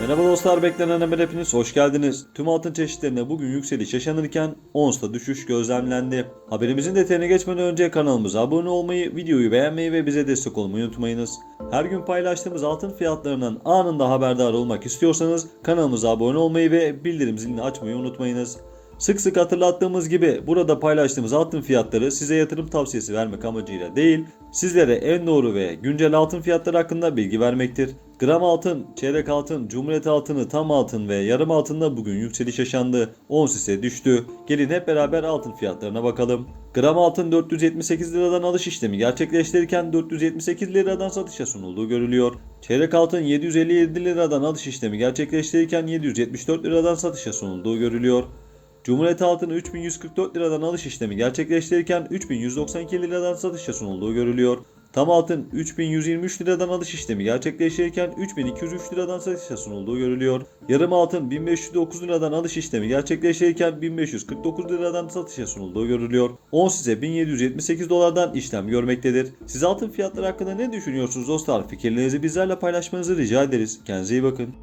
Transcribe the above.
Merhaba dostlar beklenen haber hepiniz hoş geldiniz. Tüm altın çeşitlerine bugün yükseliş yaşanırken ONS'ta düşüş gözlemlendi. Haberimizin detayına geçmeden önce kanalımıza abone olmayı, videoyu beğenmeyi ve bize destek olmayı unutmayınız. Her gün paylaştığımız altın fiyatlarından anında haberdar olmak istiyorsanız kanalımıza abone olmayı ve bildirim zilini açmayı unutmayınız. Sık sık hatırlattığımız gibi burada paylaştığımız altın fiyatları size yatırım tavsiyesi vermek amacıyla değil, sizlere en doğru ve güncel altın fiyatları hakkında bilgi vermektir. Gram altın, çeyrek altın, cumhuriyet altını, tam altın ve yarım altında bugün yükseliş yaşandı. Ons ise düştü. Gelin hep beraber altın fiyatlarına bakalım. Gram altın 478 liradan alış işlemi gerçekleştirirken 478 liradan satışa sunulduğu görülüyor. Çeyrek altın 757 liradan alış işlemi gerçekleştirirken 774 liradan satışa sunulduğu görülüyor. Cumhuriyet altını 3144 liradan alış işlemi gerçekleştirirken 3192 liradan satışa sunulduğu görülüyor. Tam altın 3123 liradan alış işlemi gerçekleştirirken 3203 liradan satışa sunulduğu görülüyor. Yarım altın 1509 liradan alış işlemi gerçekleştirirken 1549 liradan satışa sunulduğu görülüyor. Ons ise 1778 dolardan işlem görmektedir. Siz altın fiyatları hakkında ne düşünüyorsunuz dostlar? Fikirlerinizi bizlerle paylaşmanızı rica ederiz. Kendinize iyi bakın.